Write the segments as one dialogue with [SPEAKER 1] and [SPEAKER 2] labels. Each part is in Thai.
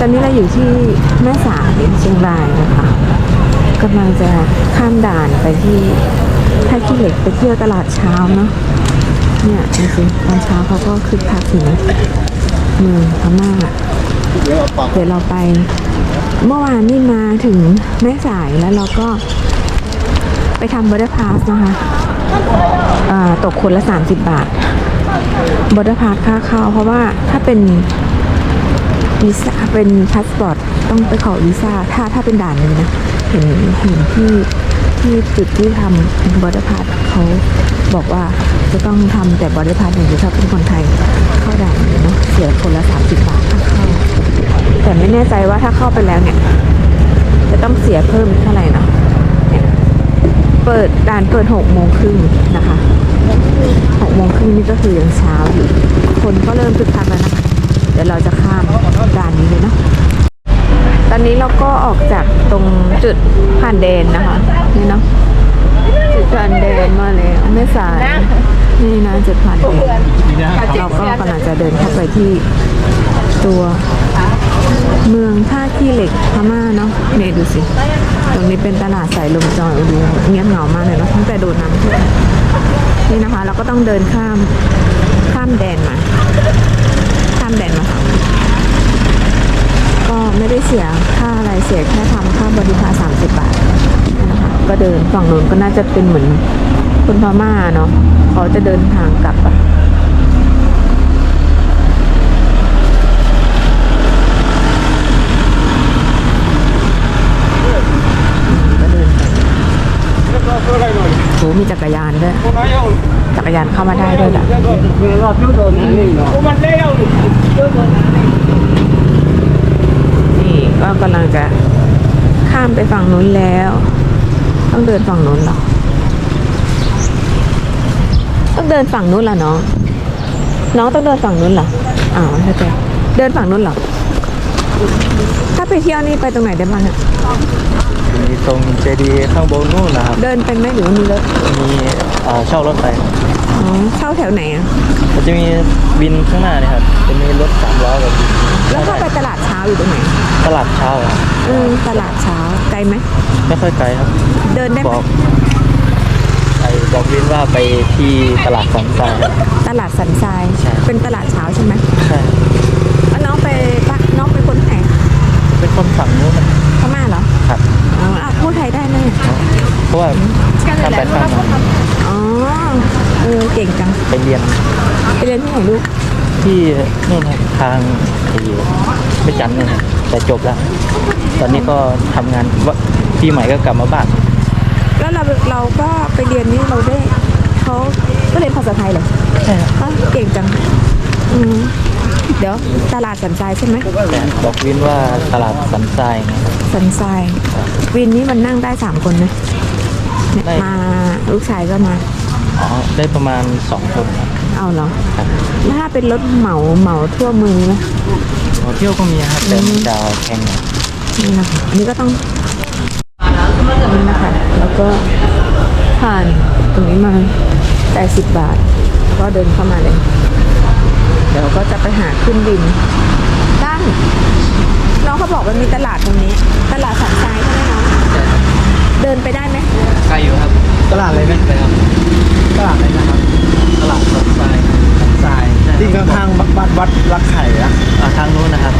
[SPEAKER 1] ตอนนี้เราอยู่ที่แม่สายเชียงรายนะคะกำลังจะข้ามด่านไปที่ท่าขี้เหล็กไปเที่ยวตลาดเช้าเนาะเนี่ยจริตอนเช้าเขาก็คึกคักอยู่นะเมืองพม่าเดี๋ยวเราไป เมื่อวานนี่มาถึงแม่สายแล้วเราก็ ไปทำบอร์ดพาสนะคะตกคนละ 30 บาทบอร์ดพาสค่าเข้าเพราะว่าถ้าเป็น วีซ่าเป็นพาสปอร์ตต้องไปขอวีซ่าถ้าถ้าเป็นด่านเลยนะเห็นเห็นที่ที่จุดที่ทำบอร์ดพาสเขาบอกว่าจะต้องทำแต่บอร์ดพาสอย่างเดียวถ้าเป็นคนไทยเข้าด่านเลยเนาะเสียคนละ30บาทค่าเข้าแต่ไม่แน่ใจว่าถ้าเข้าไปแล้วเนี่ย จะต้องเสียเพิ่มเท่าไหร่เนาะเนี่ยเปิดด่านเปิดหกโมงครึ่งนะคะหกโมงครึ่งนี่ก็คือยังเช้าอยู่คนก็เริ่มคึกคักแล้วนะคะ ดี๋ยวเราจะข้ามด่านนี้เลยเนาะตอนนี้เราก็ออกจากตรงจุดผ่านแดนนะคะนี่เนาะจุดผ่านแดนมาแล้วไม่สายนี่นะจุดผ่านแดนเราก็กำลังจะเดินเข้าไปที่ตัวเมืองท่าขี้เหล็กพม่าเนาะเนี่ยดูสิ ตรงนี้เป็นตลาดสายลมจอยดูเงียบเหงามากเลยเนาะตั้งแต่โดนน้ำท่วมนี่นะคะ เราก็ต้องเดินข้ามข้ามแดนมาามแดนะคะ ก็ไม่ได้เสียค่าอะไรเสียแค่ทำค่าบริการ30บาทนะคะก็เดินฝั่งนู้นก็น่าจะเป็นเหมือนคนพม่าเนาะเขาจะเดินทางกลับอะ ก็เดินไปโหมีจักรยานด้วย จักรยานเข้ามาได้ด้วยล่ะนี่ก็กำลังจะข้ามไปฝั่งนู้นแล้ว ต้องเดินฝั่งนู้นเหรอ ต้องเดินฝั่งนู้นเหรอน้อง น้องต้องเดินฝั่งนู้นเหรออ้าวเข้าใจเดินฝั่งนู้นเหรอ ถ้าไปเที่ยวนี่ไปตรงไหนได้บ้างอะ
[SPEAKER 2] มีตรงเจดีย์ข้างบนนู่นนะครับ
[SPEAKER 1] เดินเป็นไหมหรือว่ามีรถ
[SPEAKER 2] มีเอ่อเช่ารถไป
[SPEAKER 1] อ๋อเช่าแถวไหนอะ
[SPEAKER 2] มันจะมีวินข้างหน้านี่ครับ จะมีรถสามล้อกับวิน
[SPEAKER 1] แล้วเข้าไปตลาดเช้าอยู่ตรงไหน
[SPEAKER 2] ตลาดเช้าอะ
[SPEAKER 1] อืมตลาดเช้าไกลไหม
[SPEAKER 2] ไม่ค่อยไกลครับ
[SPEAKER 1] เดินได้ไห
[SPEAKER 2] บ
[SPEAKER 1] ม
[SPEAKER 2] อก ไอ้บอกวินว่าไปที่ตลาดสันทรายครับ
[SPEAKER 1] ตลาดสันทราย
[SPEAKER 2] ใช่
[SPEAKER 1] เป็นตลาดเช้าใช่ไหม
[SPEAKER 2] ใช่
[SPEAKER 1] แล้วน้องไปปะน้องเป็นคนที่ไหน
[SPEAKER 2] เป็นคนฝั่งนู้นนะ
[SPEAKER 1] พม่าเหรอ
[SPEAKER 2] ครับ
[SPEAKER 1] อ๋ออะพูดไทยได้ไหม
[SPEAKER 2] เพราะว่าข้ามไปข้ามมา
[SPEAKER 1] อ๋อเออเก่งจัง
[SPEAKER 2] ไปเรียน
[SPEAKER 1] ไปเรียนที่ไหนลูก
[SPEAKER 2] ที่นู่นครับทางไอ้ไม่จันทร์เนี่ยครับแต่จบแล้ว ตอนนี้ก็ทำงานว่าปีใหม่ก็กลับมาบ้าน
[SPEAKER 1] แล้วเราเราก็ไปเรียนนี่เราได้เขาก็เรียนภาษาไทยเหรอ
[SPEAKER 2] ใช่ครับ
[SPEAKER 1] อะเก่งจังอืมเดี๋ยวตลาดสันทรายใช่ไหม
[SPEAKER 2] แต่บอกวินว่าตลาดสันทรายนะครับ
[SPEAKER 1] สันทรายวินนี้มันนั่งได้สามคนนะเนี่ย
[SPEAKER 2] ได้
[SPEAKER 1] มาลูกชายก็มา
[SPEAKER 2] อ๋อ ได้ประมาณสองคนครับ
[SPEAKER 1] เอาเหรอแล้วถ้าเป็นรถเหมาเหมาทั่วเมืองไหม
[SPEAKER 2] อ๋อเที่ยวก็มีครับแต่มันจะแพงหน่อย
[SPEAKER 1] นี่นะคะอันนี้ก็ต้องนี่นะคะ แล้วก็ผ่านตรงนี้มาจ่ายสิบบาท ก็เดินเข้ามาเลย เดี๋ยวก็จะไปหาขึ้นบินด้านน้องเขาบอกว่ามีตลาดตรงนี้ ตลาดสันทรายใช่ไหมน้องเดินไปได้ไหม
[SPEAKER 2] ไกลอยู่ครับ
[SPEAKER 3] ตลาดอะไรนะ
[SPEAKER 2] ไปครับ
[SPEAKER 3] ตลาดอะไรนะครับ
[SPEAKER 2] ตลาดสันทราย
[SPEAKER 3] ทรายที่ข้างๆวัดวัดรักไข่อะ
[SPEAKER 2] อ่าทางนู้นนะครับ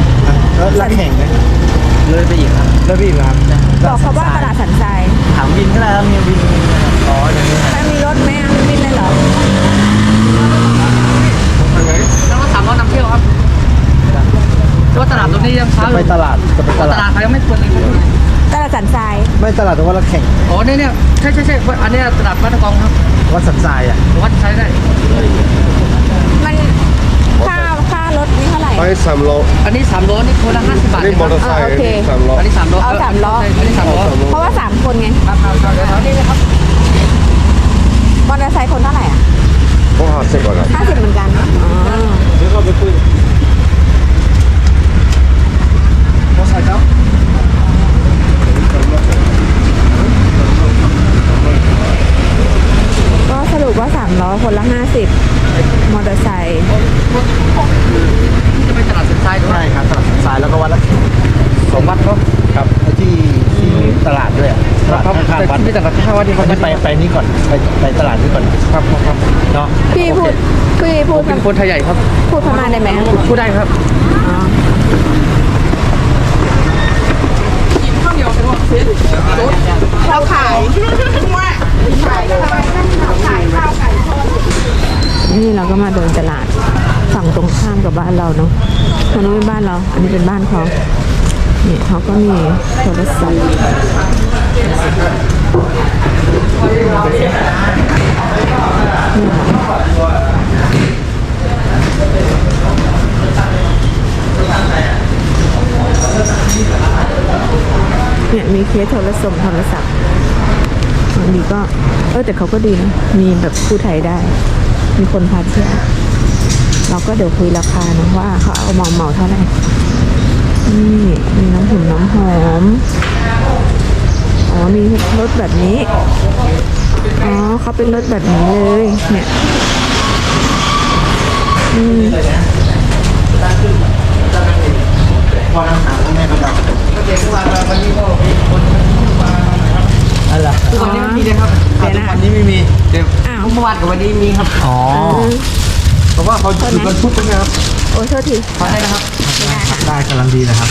[SPEAKER 3] แล้วรักแข่งไหม
[SPEAKER 2] เลยไปอีกครับ
[SPEAKER 3] แล้วพี่อีกเหรอครับ
[SPEAKER 1] บอกเขาว่าตลาดสันทราย
[SPEAKER 2] ถามวินก็ได้ครับมีวินนะครับอ๋ออย่างนี้ครับ
[SPEAKER 1] ถ้ามีรถไหมอะมีบินเลยเหรอ
[SPEAKER 4] แล้วก็สามร้อยนำเที่ยวครับเพราะว่าตลาดตรงนี้ยังเช้าอ
[SPEAKER 3] ไป
[SPEAKER 4] ยู่
[SPEAKER 3] ตลาดจะไปต
[SPEAKER 4] ต
[SPEAKER 3] ลา
[SPEAKER 4] ลา
[SPEAKER 3] ด
[SPEAKER 4] ดเขายังไม่ควรเลยครับ
[SPEAKER 1] ตลาดสันทราย
[SPEAKER 3] ไม่ตลาดแต่ว่ารักแข่ง
[SPEAKER 4] อ๋อเนี่ยเนี่ยใช่ใช่ใช่อันเนี้ยตลาดวัดตะกองครับ
[SPEAKER 3] วัดสันทรายอะ
[SPEAKER 4] วัดใช้ได้
[SPEAKER 1] มันค่าค่าร ถนี่เท่าไหร่
[SPEAKER 5] ไปสามโล
[SPEAKER 4] อันนี้สามล้อนี่คนละห้าสิบบาท
[SPEAKER 5] นี่มอเตอร์ไซค์
[SPEAKER 1] อ่าโอเค
[SPEAKER 5] นี่สามโล
[SPEAKER 4] อันนี้สามล้อ
[SPEAKER 1] เอาสามล้อ
[SPEAKER 4] อันนี้สามล้อ
[SPEAKER 5] เอาสามล้อ
[SPEAKER 1] เพราะว่าสามคนไง
[SPEAKER 4] ครับครับครับเดี๋ยวนี่นะครับ
[SPEAKER 1] มอเตอร์ไซค์คนเท่าไหร่อะ
[SPEAKER 5] ก็ห้าสิบกว่าครับ
[SPEAKER 1] ห้าสิบเหมือนกันอ๋อ
[SPEAKER 3] เดี๋ยวเราไปคุยมอไซค์ครับ
[SPEAKER 1] ก็สรุปว่าสามล้อคนละห้าสิบมอเตอร์ไซค์
[SPEAKER 4] จะ ไปตลาดสันทรายด้วย
[SPEAKER 3] ใช่ครับตลาดสันทรายแล้วก็วัดละสองวัดเนาะครับ
[SPEAKER 4] ที่ที่ตลาดด้
[SPEAKER 2] วยอะตลข้าวัด
[SPEAKER 3] ที่ตลาดข้าวัดนี่เขา
[SPEAKER 2] วันจะนี้ไปไปนี้ก่อนไปไปตลาดนี้ก่อน
[SPEAKER 3] ครับครับ
[SPEAKER 2] เนาะ
[SPEAKER 1] พี่พูดพี่พูด
[SPEAKER 3] พูป็นคนไทยใหญ่ครับ
[SPEAKER 1] พูดพม่าได้ไหม
[SPEAKER 3] พูดได้ครับ
[SPEAKER 1] เราขายว่าขายอะ
[SPEAKER 4] ไรนั่นขายข้าวไก่
[SPEAKER 1] นี่เราก็มาเดินตลาดฝั่งตรงข้ามกับบ้านเราเนาะทางนู้นเป็นบ้านเรา อันนี้เป็นบ้านเขาเนี่ยเขาก็มีโทรศัพท์เนี่ยมีเคสโทรศัพท์โทรศัพท์บางทีก็ เออแต่เขาก็ดีนะ มีแบบพูดไทยได้ มีคนพาเที่ยวเราก็เดี๋ยวคุยราคานะว่าเขาเอาเหมาเหมาเท่าไหร่นี่มีน้ำหุ่นน้ำหอม อ๋อ มีรถแบบนี้ อ๋อเขาเป็นรถแบบนี้เลย เนี่ยอืม
[SPEAKER 2] อะไร
[SPEAKER 3] ทุกวันนี้ไม่มีเลยครับ
[SPEAKER 1] เดี๋ยวนะ
[SPEAKER 3] วันนี้ไม่มีเดี๋ยว
[SPEAKER 1] อ้าว
[SPEAKER 3] เมื่อวานกับวันนี้มีครับ
[SPEAKER 2] อ๋อ
[SPEAKER 3] เพราะว่าเขาหยุดวันพุธนะครับ
[SPEAKER 1] โอ้ยโทษที
[SPEAKER 3] ขอได้นะครับ ได้กำลังดีนะครับ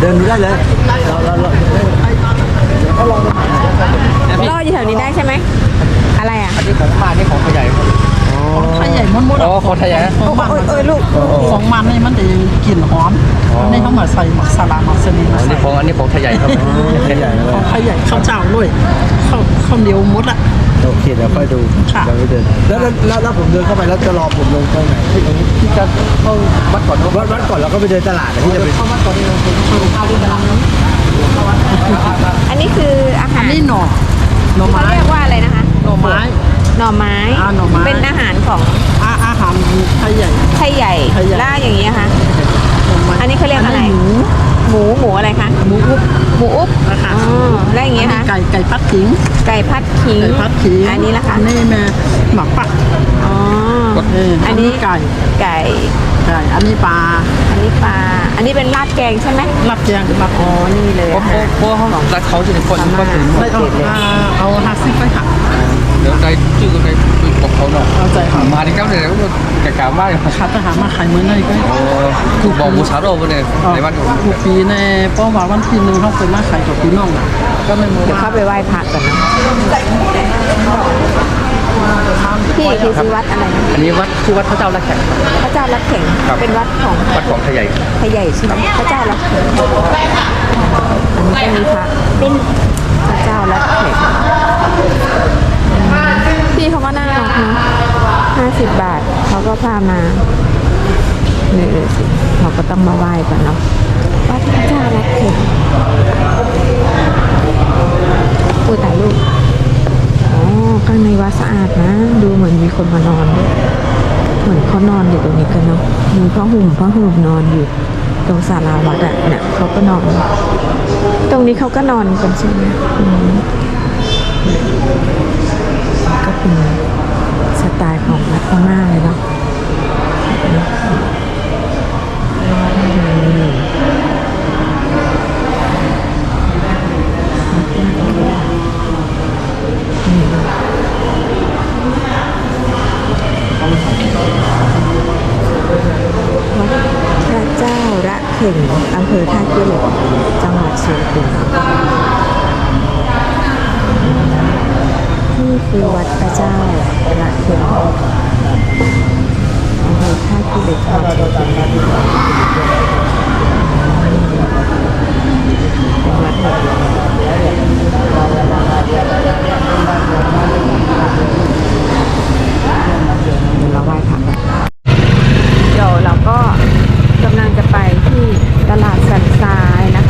[SPEAKER 3] เดิน
[SPEAKER 1] ดู
[SPEAKER 3] ได้
[SPEAKER 1] เลยเรา
[SPEAKER 3] เราเรารออยู่แถวนี้ได้
[SPEAKER 1] ใช่ไหม อะไรอะ
[SPEAKER 3] อันนี้ของมานี่ของขยายครับ
[SPEAKER 5] ไข่ใหญ่มันมด
[SPEAKER 3] อ๋อของขยาย
[SPEAKER 5] ของมัน
[SPEAKER 1] โอ้ยลูก
[SPEAKER 5] ของมันนี่มันจะกลิ่นหอมอันนี้เขามาใส่หมักสลามักสลีมา
[SPEAKER 3] อัน
[SPEAKER 5] ใส่
[SPEAKER 3] ของอันนี้ของขยายครับขยาย
[SPEAKER 5] ของไข่ใหญ่ข้าวเจ้าด้วยข้าวข้าวเหนียวมดอะ
[SPEAKER 4] โอเคเดี๋ยวค่อยดู
[SPEAKER 5] ค่ะ
[SPEAKER 4] ยังไม่เดินแล้วแล้วแล้วผมเดินเข้าไปแล้วจะรอผมลงตรงไหนที่ตรงนี้
[SPEAKER 3] ที่จะเข้าวัดก่อนเนอะ
[SPEAKER 4] วัดวัดก่อนแล้วก็ไปเดินตลาดที่จะไป
[SPEAKER 5] เข้ามาก่อนนี่เราเป็นข้าวที่ตลาด
[SPEAKER 1] อันนี้คืออาหาร
[SPEAKER 5] นี่หน่อหน่อ
[SPEAKER 1] เขา
[SPEAKER 5] ไม้
[SPEAKER 1] เรียกว่าอะไรนะคะ
[SPEAKER 5] หน่อไม้
[SPEAKER 1] หน่อไม้
[SPEAKER 5] อ่าหน่อไม้
[SPEAKER 1] เป็นอาหารของ
[SPEAKER 5] อาอาหารไข่ใหญ่
[SPEAKER 1] ไทยใหญ่
[SPEAKER 5] ไทยใหญ่
[SPEAKER 1] ล่าอย่างนี้ยค่ะ
[SPEAKER 5] หน่อไม้
[SPEAKER 1] อันนี้เขาเรียกอะไร
[SPEAKER 5] หมู
[SPEAKER 1] หมูหมูอะไรคะ
[SPEAKER 5] หมูอุบ
[SPEAKER 1] หมูอุ๊บ
[SPEAKER 5] นะคะ
[SPEAKER 1] อ๋อแล้วอย่าง
[SPEAKER 5] อั
[SPEAKER 1] เงี้
[SPEAKER 5] น
[SPEAKER 1] ย
[SPEAKER 5] นี้
[SPEAKER 1] คะ
[SPEAKER 5] ไก่ไก่พัดขิง
[SPEAKER 1] ไก่พัดขิง
[SPEAKER 5] ไก่พัดขิง
[SPEAKER 1] อันนี้ละคะ
[SPEAKER 5] อันนี้แม่หมักปัก
[SPEAKER 1] อ๋อ
[SPEAKER 5] เออ
[SPEAKER 1] อั
[SPEAKER 5] อั
[SPEAKER 1] น
[SPEAKER 5] น
[SPEAKER 1] นี้
[SPEAKER 5] นี้ไก่
[SPEAKER 1] ไก่
[SPEAKER 5] ไก่อันนี้ปลา
[SPEAKER 1] อันนี้ปลาอันนี้เป็นราดแกงใช่ไหม
[SPEAKER 5] ลับแกงลับ
[SPEAKER 1] อ๋อนี่เลย
[SPEAKER 3] เพราะ
[SPEAKER 1] อะ
[SPEAKER 3] เพราะ
[SPEAKER 1] ค่ะ
[SPEAKER 3] เพราะห้องรัดเขาจะเป็นคนก็ถึง
[SPEAKER 5] ได้เอาอ่าเอาห้าสิบไปค่ะ
[SPEAKER 3] เดี๋ยวได้ชื่อก็ได้บอกเขาเนาะ
[SPEAKER 5] เอาใจค่ะ
[SPEAKER 3] มาที่เก้าเนี่ยก็กะกามากเลย
[SPEAKER 5] ขาดไปหามาขายเหมือนเลยก็
[SPEAKER 3] โอ้คือบอกบูชาโร่ไปเลยในวัน
[SPEAKER 5] ทุกปีในป้อว่าวันที่หนึ่งเขาเคยมาขายกับพี่น้องน่ะก็ไม่รู้
[SPEAKER 1] เดี๋ยว
[SPEAKER 5] ว่า
[SPEAKER 1] เข้าไปไหว้พระก่อนนะพี่คือที่วัดอะไรนะ
[SPEAKER 3] อันนี้วัดชื่อวัดพระเจ้าละแขก
[SPEAKER 1] พระเจ้ารับแข่ง
[SPEAKER 3] ครับ
[SPEAKER 1] เป็นวัดของ
[SPEAKER 3] วัดของขยาย
[SPEAKER 1] พระใหญ่ใช่ไหมพระเจ้ารับแข่งอันนี้ก็มีพระพระเจ้ารับแข่งพี่เขาก็น่ารักเนาะห้าสิบบาท เขาก็พา มานี่ยเราก็ต้องมาไหว้ก่อนเนาะวัดพระเจ้ารับแข่งอุ้ยถ่ายรูปอ๋อข้างในวัดสะอาดนะ ดูเหมือนมีคนมานอนด้วยเหมือนเขานอนอยู่ตรงนี้กันเนาะมีผ้าห่มผ้าห่มนอนอยู่ตรงศาลาวัดอะเนี่ยเขาก็นอน ตรงนี้เขาก็นอนกันใช่ไหมก็เป็นสไตล์ของวัดพม่าเลยเนาะ พระเจ้าระเข่งอำเภอท่าขี้เหล็กจังหวัดเชียงตุงนี่คือวัดพระเจ้าระเข่ง ท่าขี้เหล็กจังหวัดเชียงตุงเป็นวัดแบบเดี๋ยวเราไหว้พระเดี๋ยวเราก็กำลังจะไปที่ตลาดสันทรายนะคะ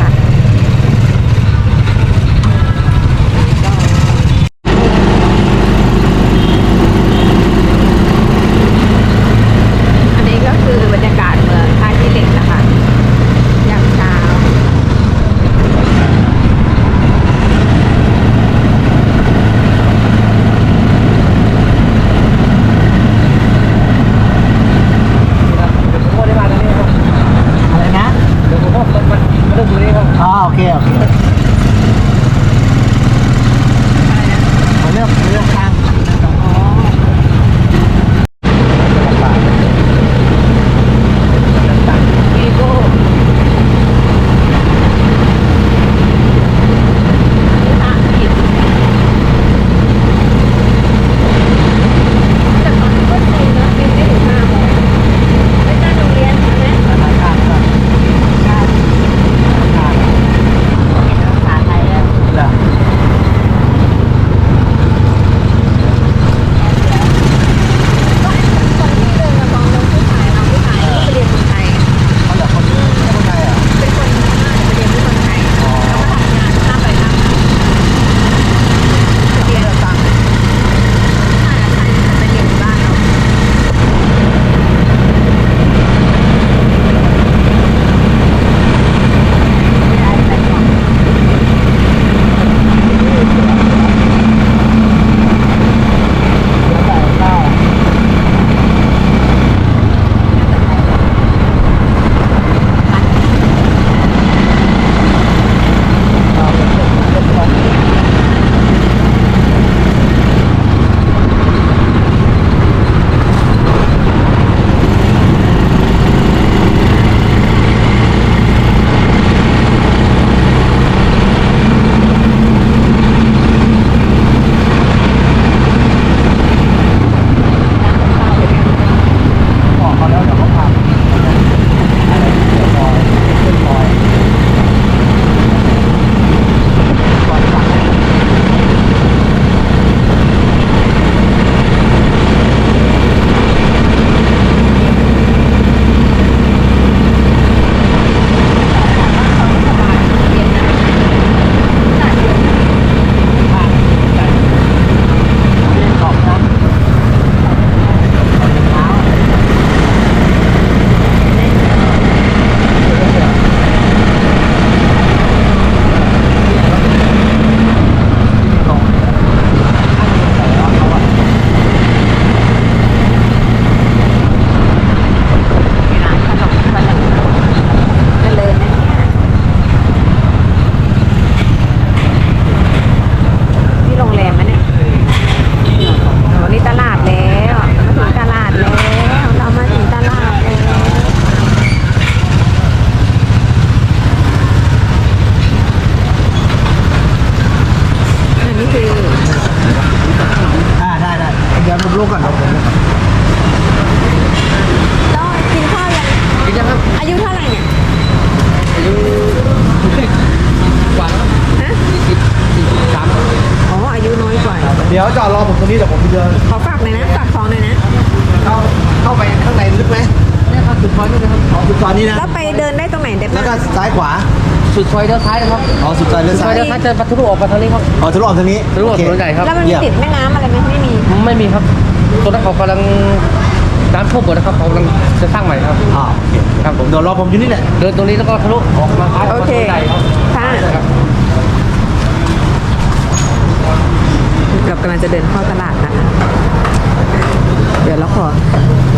[SPEAKER 1] นี้แต่
[SPEAKER 3] ผมเดิน
[SPEAKER 1] ขอฝากหน่อยนะฝากของหน่อยนะ
[SPEAKER 3] เข้าเข้าไปข้างในลึกไหม
[SPEAKER 4] เนี่ยครับสุดซอยนี่นะครับ
[SPEAKER 3] อ๋อสุดซอยนี้นะ
[SPEAKER 1] แล้วไปเดินได้ตรงไหนเด้
[SPEAKER 3] แล้
[SPEAKER 1] บ้ว
[SPEAKER 3] ก็ซ้ายขวา
[SPEAKER 4] สุดซอยเลี้ยวซ้ายครับ
[SPEAKER 3] อ๋อสุดซอยเลี้ยว
[SPEAKER 4] ซ้ายเลี้ยะทะลุออกปาทางนี้ครับ
[SPEAKER 3] อ๋อทะลุออกทางนี้
[SPEAKER 4] ทะลุออก
[SPEAKER 3] ถเค
[SPEAKER 4] นนใหญ่ครับ
[SPEAKER 1] แล้วมันมีเยี่ยม ติดแม่น้ำอะไรไหมไม่มีไม่
[SPEAKER 4] มีครับตัวนั้นเขากำลังน้ำท่วมหมดนะครับเขากำลังจะสร้างใหม่ครับ
[SPEAKER 3] อ๋อเค
[SPEAKER 4] ครับผผม
[SPEAKER 3] มโดนรอผมอยู่นี่แหละ
[SPEAKER 4] เดินตรงนี้แล้วก็ทะลุออกมาท้าย
[SPEAKER 1] โอเค
[SPEAKER 4] ถใหญ่ครับ กับ
[SPEAKER 1] กำลังจะเดินเข้าตลาดนะคะ เดี๋ยวเราขอ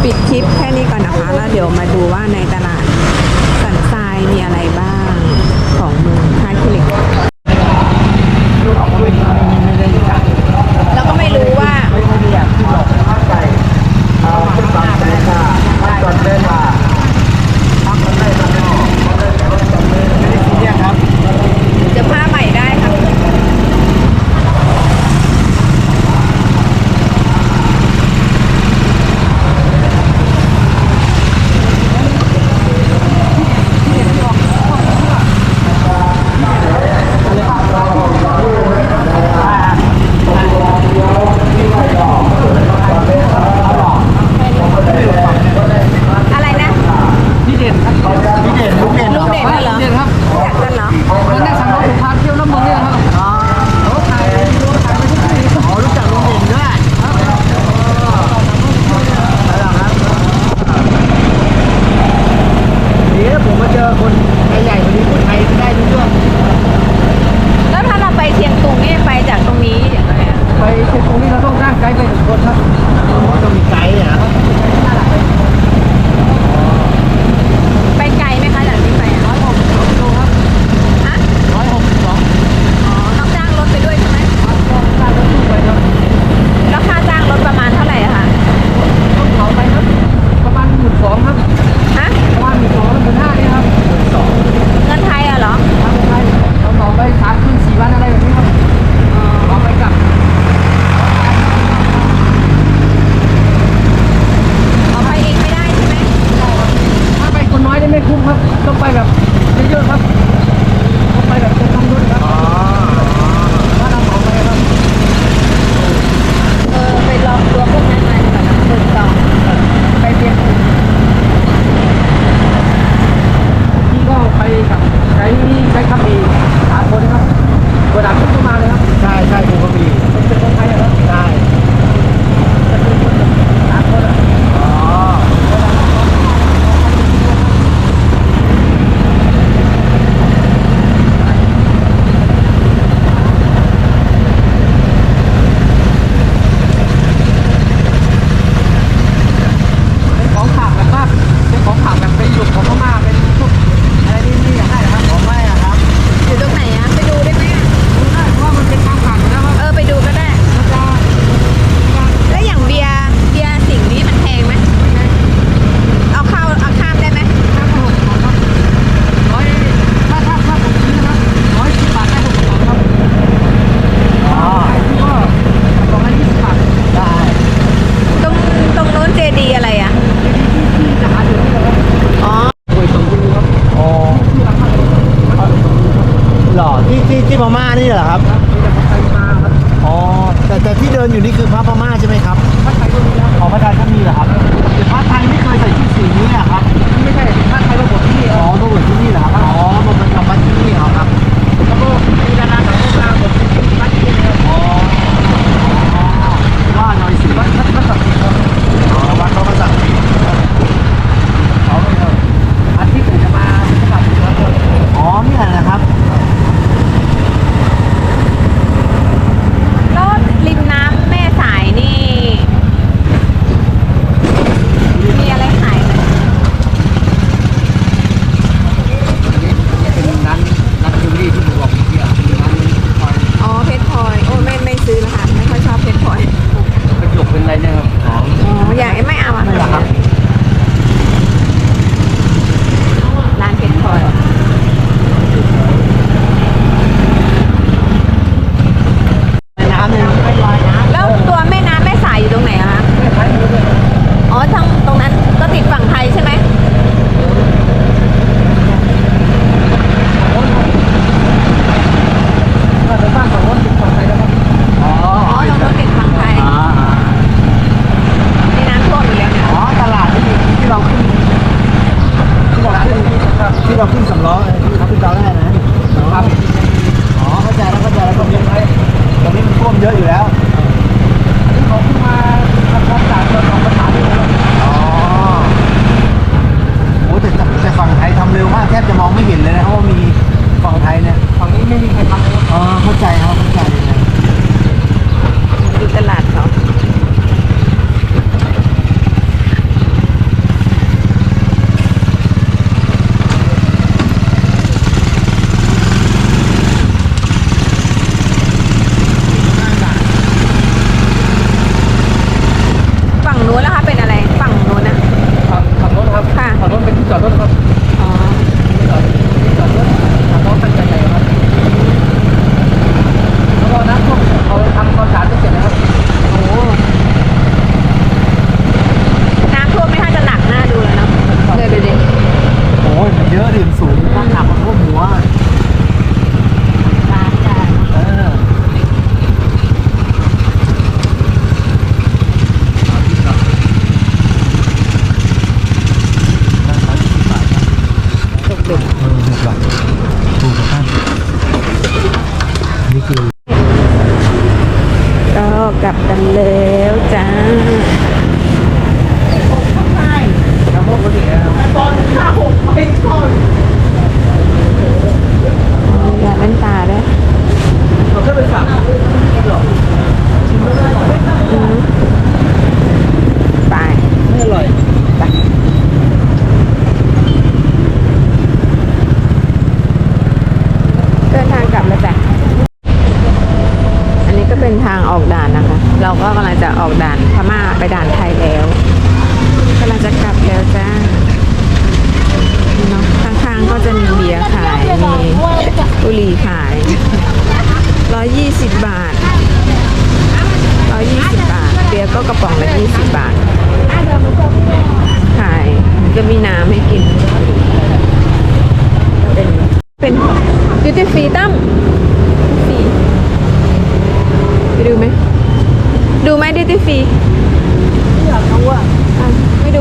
[SPEAKER 1] ปิดคลิปแค่นี้ก่อนนะคะ แล้วเดี๋ยวมาดูว่าในตลาดสันทรายมีอะไรบ้างของเมืองท่า
[SPEAKER 3] คลิริ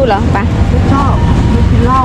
[SPEAKER 1] เหรอ
[SPEAKER 4] ไป
[SPEAKER 1] ชอ
[SPEAKER 4] บ
[SPEAKER 3] กิ
[SPEAKER 1] นเห
[SPEAKER 4] ล้า